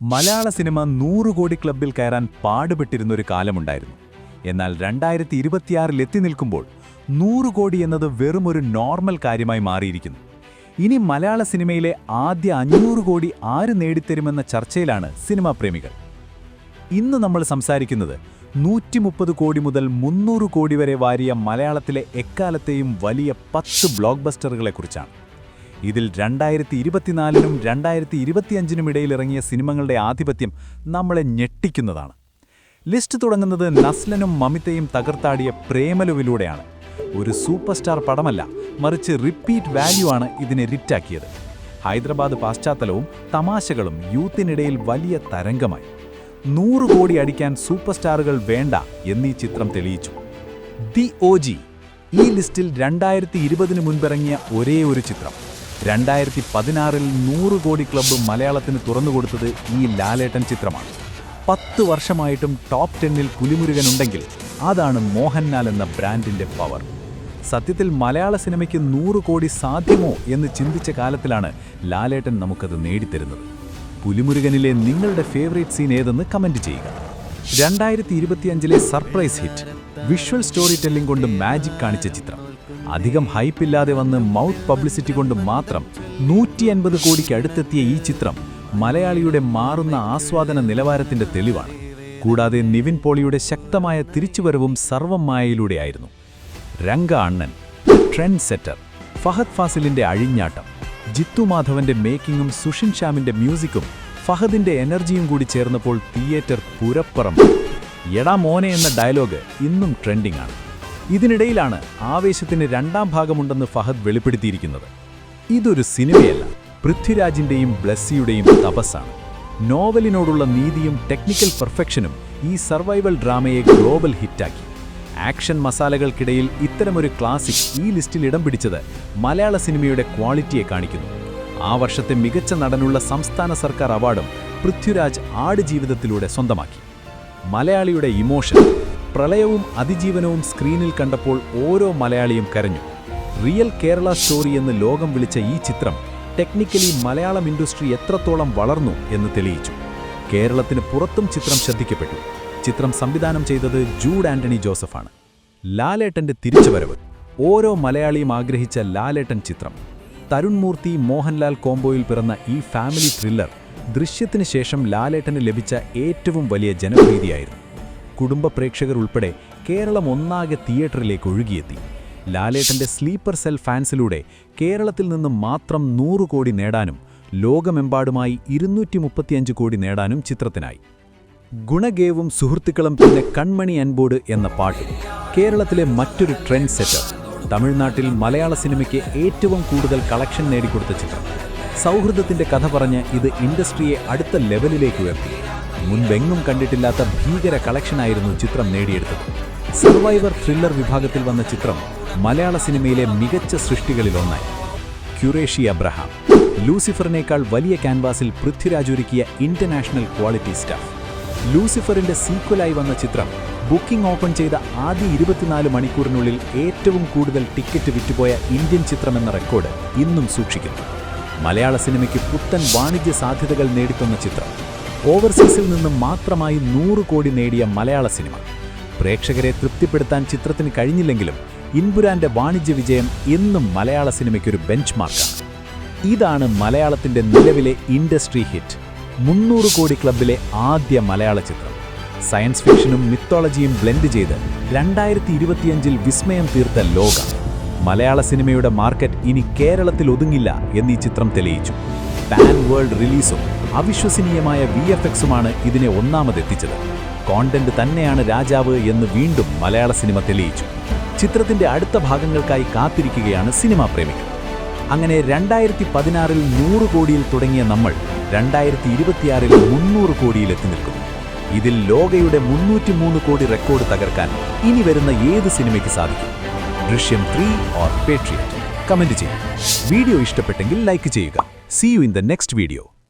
മലയാള cinema നൂറ് കോടി ക്ലബിൽ കയറാൻ പാടുപെട്ടിരുന്ന ഒരു കാലമുണ്ടായിരുന്നു. എന്നാൽ രണ്ടായിരത്തി ഇരുപത്തിയാറിൽ എത്തി നിൽക്കുമ്പോൾ നൂറ് കോടി എന്നത് വെറും ഒരു നോർമൽ കാര്യമായി മാറിയിരിക്കുന്നു. ഇനി മലയാള സിനിമയിലെ ആദ്യ അഞ്ഞൂറ് കോടി ആര് നേടിത്തരുമെന്ന ചർച്ചയിലാണ് സിനിമാ പ്രേമികൾ. ഇന്ന് നമ്മൾ സംസാരിക്കുന്നത് നൂറ്റി മുപ്പത് കോടി മുതൽ മുന്നൂറ് കോടി വരെ വാരിയ മലയാളത്തിലെ എക്കാലത്തെയും വലിയ പത്ത് ബ്ലോക്ക് ബസ്റ്ററുകളെക്കുറിച്ചാണ് ഇതിൽ രണ്ടായിരത്തി ഇരുപത്തിനാലിനും രണ്ടായിരത്തി ഇരുപത്തിയഞ്ചിനും ഇടയിൽ ഇറങ്ങിയ സിനിമകളുടെ ആധിപത്യം നമ്മളെ ഞെട്ടിക്കുന്നതാണ്. ലിസ്റ്റ് തുടങ്ങുന്നത് നസ്ലനും മമിതയും തകർത്താടിയ പ്രേമലുവിലൂടെയാണ്. ഒരു സൂപ്പർ സ്റ്റാർ പടമല്ല മറിച്ച് റിപ്പീറ്റ് വാല്യൂ ആണ് ഇതിനെ റിറ്റാക്കിയത് ഹൈദരാബാദ് പാശ്ചാത്തലവും തമാശകളും യൂത്തിനിടയിൽ വലിയ തരംഗമായി. നൂറ് കോടി അടിക്കാൻ സൂപ്പർ സ്റ്റാറുകൾ വേണ്ട എന്നീ ചിത്രം തെളിയിച്ചു. ദി ഒ ഈ ലിസ്റ്റിൽ രണ്ടായിരത്തി ഇരുപതിന് മുൻപിറങ്ങിയ ഒരേ ഒരു ചിത്രം. രണ്ടായിരത്തി പതിനാറിൽ നൂറ് കോടി ക്ലബ്ബ് മലയാളത്തിന് തുറന്നുകൊടുത്തത് ഈ ലാലേട്ടൻ ചിത്രമാണ്. പത്ത് വർഷമായിട്ടും ടോപ്പ് ടെന്നിൽ പുലിമുരുകനുണ്ടെങ്കിൽ അതാണ് മോഹൻലാൽ എന്ന ബ്രാൻഡിന്റെ പവർ. സത്യത്തിൽ മലയാള സിനിമയ്ക്ക് നൂറ് കോടി സാധ്യമോ എന്ന് ചിന്തിച്ച കാലത്തിലാണ് ലാലേട്ടൻ നമുക്കത് നേടിത്തരുന്നത്. പുലിമുരുകനിലെ നിങ്ങളുടെ ഫേവറേറ്റ് സീൻ ഏതെന്ന് കമന്റ് ചെയ്യുക. രണ്ടായിരത്തി ഇരുപത്തിയഞ്ചിലെ surprise hit visual storytelling കൊണ്ട് മാജിക് കാണിച്ച ചിത്രം. അധികം ഹൈപ്പില്ലാതെ വന്ന് മൗത്ത് പബ്ലിസിറ്റി കൊണ്ട് മാത്രം നൂറ്റി അൻപത് കോടിക്ക് അടുത്തെത്തിയ ഈ ചിത്രം മലയാളിയുടെ മാറുന്ന ആസ്വാദന നിലവാരത്തിന്റെ തെളിവാണ്. കൂടാതെ നിവിൻ പോളിയുടെ ശക്തമായ തിരിച്ചുവരവും സർവം മായയിലൂടെയായിരുന്നു രംഗ അണ്ണൻ ട്രെൻഡ് സെറ്റർ ഫഹദ് ഫാസിലിന്റെ അഴിഞ്ഞാട്ടം ജിത്തു മാധവന്റെ മേക്കിങ്ങും സുഷിൻ ഷ്യാമിന്റെ മ്യൂസിക്കും ഫഹദിന്റെ എനർജിയും കൂടി ചേർന്നപ്പോൾ തിയേറ്റർ പുരപ്പുറം എടാ മോനെ എന്ന ഡയലോഗ് ഇന്നും ട്രെൻഡിംഗ് ആണ്. ഇതിനിടയിലാണ് ആവേശത്തിന് രണ്ടാം ഭാഗമുണ്ടെന്ന് ഫഹദ് വെളിപ്പെടുത്തിയിരിക്കുന്നത്. ഇതൊരു സിനിമയല്ല. പൃഥ്വിരാജിന്റെയും ബ്ലസ്സിയുടെയും തപസ്സാണ്. നോവലിനോടുള്ള നീതിയും ടെക്നിക്കൽ പെർഫെക്ഷനും ഈ സർവൈവൽ ഡ്രാമയെ ഗ്ലോബൽ ഹിറ്റാക്കി. ആക്ഷൻ മസാലകൾക്കിടയിൽ ഇത്തരമൊരു ക്ലാസിക് ഈ ലിസ്റ്റിൽ ഇടം പിടിച്ചത് മലയാള സിനിമയുടെ ക്വാളിറ്റിയെ കാണിക്കുന്നു. ആ വർഷത്തെ മികച്ച നടനുള്ള സംസ്ഥാന സർക്കാർ അവാർഡും പൃഥ്വിരാജ് ആടുജീവിതത്തിലൂടെ സ്വന്തമാക്കി. മലയാളിയുടെ ഇമോഷൻ പ്രളയവും അതിജീവനവും സ്ക്രീനിൽ കണ്ടപ്പോൾ ഓരോ മലയാളിയും കരഞ്ഞു. റിയൽ കേരള സ്റ്റോറി എന്ന് ലോകം വിളിച്ച ഈ ചിത്രം ടെക്നിക്കലി മലയാളം ഇൻഡസ്ട്രി എത്രത്തോളം വളർന്നു എന്ന് തെളിയിച്ചു. കേരളത്തിന് പുറത്തും ചിത്രം ശ്രദ്ധിക്കപ്പെട്ടു. ചിത്രം സംവിധാനം ചെയ്തത് ജൂഡ് ആന്റണി ജോസഫാണ്. ലാലേട്ടന്റെ തിരിച്ചുവരവ്. ഓരോ മലയാളിയും ആഗ്രഹിച്ച ലാലേട്ടൻ ചിത്രം. തരുൺമൂർത്തി മോഹൻലാൽ കോംബോയിൽ പിറന്ന ഈ ഫാമിലി ത്രില്ലർ ദൃശ്യത്തിന് ശേഷം ലാലേട്ടന് ലഭിച്ച ഏറ്റവും വലിയ ജനപ്രീതിയായിരുന്നു. കുടുംബ പ്രേക്ഷകർ ഉൾപ്പെടെ കേരളം ഒന്നാകെ തിയേറ്ററിലേക്ക് ഒഴുകിയെത്തി. ലാലേട്ടന്റെ സ്ലീപ്പർ സെൽ ഫാൻസിലൂടെ കേരളത്തിൽ നിന്ന് മാത്രം നൂറ് കോടി നേടാനും ലോകമെമ്പാടുമായി ഇരുന്നൂറ്റി മുപ്പത്തിയഞ്ച് കോടി നേടാനും ചിത്രത്തിനായി. ഗുണഗേവും സുഹൃത്തുക്കളും പിന്നെ കൺമണി അൻബോർഡ് എന്ന പാട്ട് കേരളത്തിലെ മറ്റൊരു ട്രെൻഡ് സെറ്റർ തമിഴ്നാട്ടിൽ മലയാള സിനിമയ്ക്ക് ഏറ്റവും കൂടുതൽ കളക്ഷൻ നേടിക്കൊടുത്ത ചിത്രം. സൗഹൃദത്തിന്റെ കഥ പറഞ്ഞ് ഇത് ഇൻഡസ്ട്രിയെ അടുത്ത ലെവലിലേക്ക് ഉയർത്തി. മുൻപെങ്ങും കണ്ടിട്ടില്ലാത്ത ഭീകര കളക്ഷനായിരുന്നു ചിത്രം നേടിയെടുത്തത്. സർവൈവർ ത്രില്ലർ വിഭാഗത്തിൽ വന്ന ചിത്രം മലയാള സിനിമയിലെ മികച്ച സൃഷ്ടികളിലൊന്നായി. ക്യുറേഷി അബ്രഹാം ലൂസിഫറിനേക്കാൾ വലിയ ക്യാൻവാസിൽ പൃഥ്വിരാജ് ഒരുക്കിയ ഇന്റർനാഷണൽ ക്വാളിറ്റി സ്റ്റാഫ് ലൂസിഫറിന്റെ സീക്വലായി വന്ന ചിത്രം ബുക്കിംഗ് ഓപ്പൺ ചെയ്ത ആദ്യ ഇരുപത്തിനാല് മണിക്കൂറിനുള്ളിൽ ഏറ്റവും കൂടുതൽ ടിക്കറ്റ് വിറ്റുപോയ ഇന്ത്യൻ ചിത്രമെന്ന റെക്കോർഡ് ഇന്നും സൂക്ഷിക്കുന്നു. മലയാള സിനിമയ്ക്ക് പുത്തൻ വാണിജ്യ സാധ്യതകൾ നേടിത്തന്ന ചിത്രം. ഓവർസീസിൽ നിന്ന് മാത്രമായി നൂറ് കോടി നേടിയ മലയാള സിനിമ. പ്രേക്ഷകരെ തൃപ്തിപ്പെടുത്താൻ ചിത്രത്തിന് കഴിഞ്ഞില്ലെങ്കിലും ഇൻപുരാന്റെ വാണിജ്യ വിജയം എന്നും മലയാള സിനിമയ്ക്കൊരു ബെഞ്ച് മാർക്കാണ് ഇതാണ് മലയാളത്തിന്റെ നിലവിലെ ഇൻഡസ്ട്രി ഹിറ്റ് മുന്നൂറ് കോടി ക്ലബിലെ ആദ്യ മലയാള ചിത്രം. സയൻസ് ഫിക്ഷനും മിത്തോളജിയും ബ്ലെൻഡ് ചെയ്ത് രണ്ടായിരത്തി ഇരുപത്തിയഞ്ചിൽ വിസ്മയം തീർത്ത ലോക. മലയാള സിനിമയുടെ മാർക്കറ്റ് ഇനി കേരളത്തിൽ ഒതുങ്ങില്ല എന്നീ ചിത്രം തെളിയിച്ചു. പാൻ വേൾഡ് റിലീസും അവിശ്വസനീയമായ വി എഫ് എക്സുമാണ് ഇതിനെ ഒന്നാമതെത്തിച്ചത്. കോണ്ടന്റ് തന്നെയാണ് രാജാവ് എന്ന് വീണ്ടും മലയാള സിനിമ തെളിയിച്ചു. ചിത്രത്തിന്റെ അടുത്ത ഭാഗങ്ങൾക്കായി കാത്തിരിക്കുകയാണ് സിനിമാ പ്രേമികൾ. അങ്ങനെ രണ്ടായിരത്തി പതിനാറിൽ നൂറ് കോടിയിൽ തുടങ്ങിയ നമ്മൾ രണ്ടായിരത്തി ഇരുപത്തിയാറിൽ മുന്നൂറ് കോടിയിൽ എത്തി നിൽക്കുന്നു. ഇതിൽ ലോകയുടെ മുന്നൂറ്റി മൂന്ന് കോടി റെക്കോർഡ് തകർക്കാൻ ഇനി വരുന്ന ഏത് സിനിമയ്ക്ക് സാധിക്കും? Drishyam three or Patriot comment ചെയ്യും. വീഡിയോ ഇഷ്ടപ്പെട്ടെങ്കിൽ ലൈക്ക് ചെയ്യുക. See you in the next video